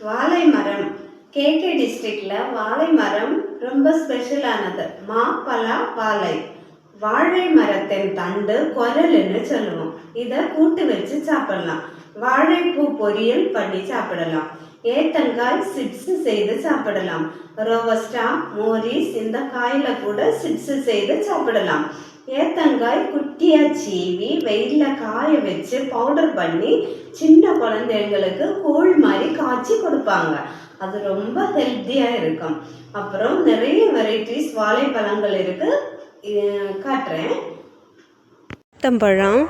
வாழை மரம் கேகே டிஸ்ட்ரிக்டில் வாழை மரம் ரொம்ப ஸ்பெஷலானது. மா பலா வாழை. வாழை மரத்தின் தண்டு குரல்னு சொல்லுவோம். இதை கூட்டு வச்சு சாப்பிடலாம். வாழைப்பூ பொரியல் பண்ணி சாப்பிடலாம். ஏத்தங்காய் சிப்ஸ் செய்து சாப்பிடலாம். ரோவஸ்டா மோரிஸ் இந்த காயில கூட சிப்ஸ் செய்து சாப்பிடலாம். ஏத்தங்காய் குட்டியா சீவி வெயில்ல காய வச்சு பவுடர் பண்ணி சின்ன குழந்தைங்களுக்கு கூழ் மாதிரி காய்ச்சி கொடுப்பாங்க. அது ரொம்ப ஹெல்த்தியா இருக்கும். அப்புறம் நிறைய வெரைட்டிஸ் வாழைப்பழங்கள் இருக்கு. காட்டுறேன். ஏத்தம்பழம்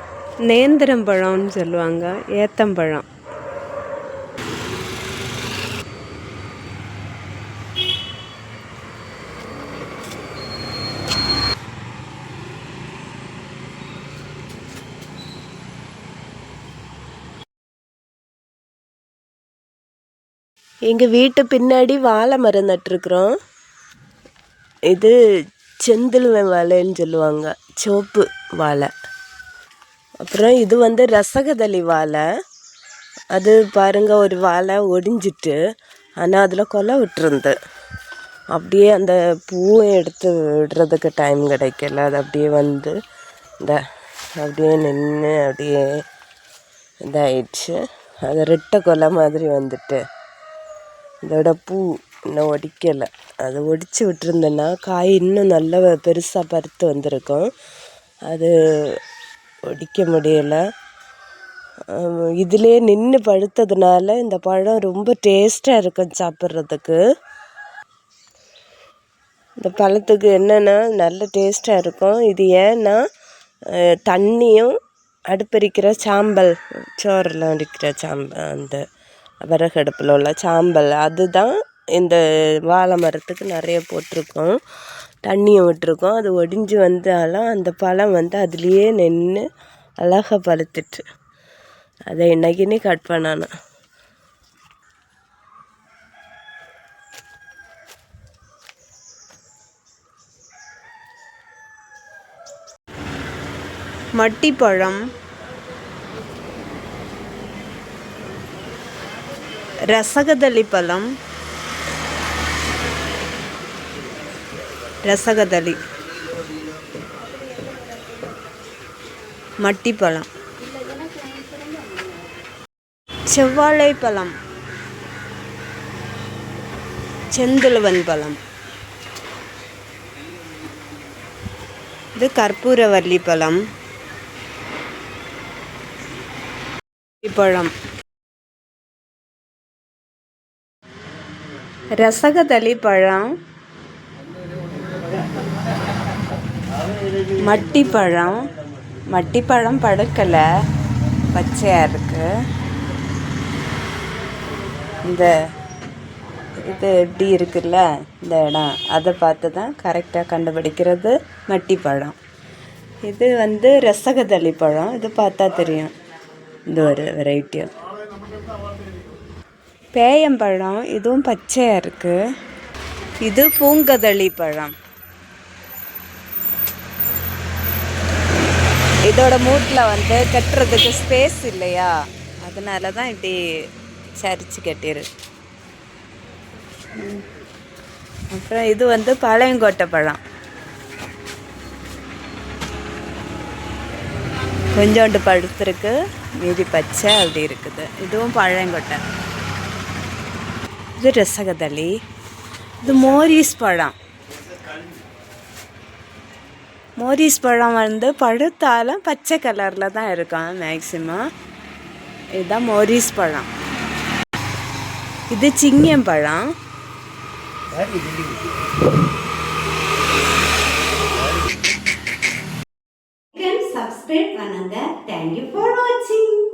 நேந்திரம்பழம்னு சொல்லுவாங்க. ஏத்தம்பழம். எங்கள் வீட்டு பின்னாடி வாழை மரம் நட்டுருக்குறோம். இது செந்திலுவன் வாழைன்னு சொல்லுவாங்க. சிவப்பு வாழை. அப்புறம் இது வந்து ரசகதளி வாழை. அது பாருங்கள் ஒரு வாழை ஒடிஞ்சிட்டு ஆனால் அதில் கொலை விட்டுருந்து. அப்படியே அந்த பூவை எடுத்து விடுறதுக்கு டைம் கிடைக்கல. அது அப்படியே வந்து இந்த அப்படியே நின்று அப்படியே இதாயிடுச்சு. அது ரெட்டை கொலை மாதிரி வந்துட்டு. இதோட பூ இன்னும் ஒடிக்கலை. அது ஒடிச்சு விட்டுருந்தேன்னா காய் இன்னும் நல்ல பெருசாக பருத்து வந்திருக்கும். அது ஒடிக்க முடியலை. இதிலே நின்று பழுத்ததுனால இந்த பழம் ரொம்ப டேஸ்ட்டாக இருக்கும் சாப்பிட்றதுக்கு. இந்த பழத்துக்கு என்னென்னா நல்ல டேஸ்ட்டாக இருக்கும். இது ஏன்னா தண்ணியும் அடுப்பரிக்கிற சாம்பல் சோறில் அடிக்கிற சாம்பல் அந்த விறகு அடுப்பில் உள்ள சாம்பல். அதுதான் இந்த வாழை மரத்துக்கு நிறைய போட்டிருக்கோம். தண்ணியை விட்டுருக்கோம். அது ஒடிஞ்சு வந்தாலும் அந்த பழம் வந்து அதுலேயே நின்று அழகாக பழுத்துட்டு. அதை இன்னைக்குன்னு கட் பண்ணணும். மட்டிப்பழம். ரசகதளி பழம் ரசகதளி. மட்டிப்பழம். செவ்வாழை பழம் செந்துழுவன் பழம் இது கற்பூரவல்லி பழம் பழம் ரசகதளி பழம் மட்டிப்பழம் மட்டிப்பழம் படுக்கலை பச்சையாக இருக்குது இந்த இது எப்படி இருக்குல்ல இந்த இடம் அதை பார்த்து தான் கரெக்டாக கண்டுபிடிக்கிறது மட்டிப்பழம். இது வந்து ரசகதளி பழம் இது பார்த்தா தெரியும். இந்த ஒரு வெரைட்டியும் பேயம்பழம் இதுவும் பச்சையாக இருக்குது இது பூங்கதளி பழம். இதோட மூட்டில் வந்து கட்டுறதுக்கு ஸ்பேஸ் இல்லையா? அதனால தான் இப்படி சரிச்சு கட்டிரு. அப்புறம் இது வந்து பழையங்கோட்டை பழம். கொஞ்சோண்டு பழுத்திருக்கு மீதி பச்சை அப்படி இருக்குது. இதுவும் பழங்கொட்டை ಇದು ரசகதளி ಇದು மோரிஸ் பழம் மோரிஸ் பழம் வந்து பழுத்தாலும் பச்சை கலரில் தான் இருக்கும் மேக்சிமம் இதுதான் மோரிஸ் பழம் இது சிங்கம் பழம் சப்ஸ்கிரைப் பண்ணுங்க தேங்க்யூ ஃபார் வாட்சிங்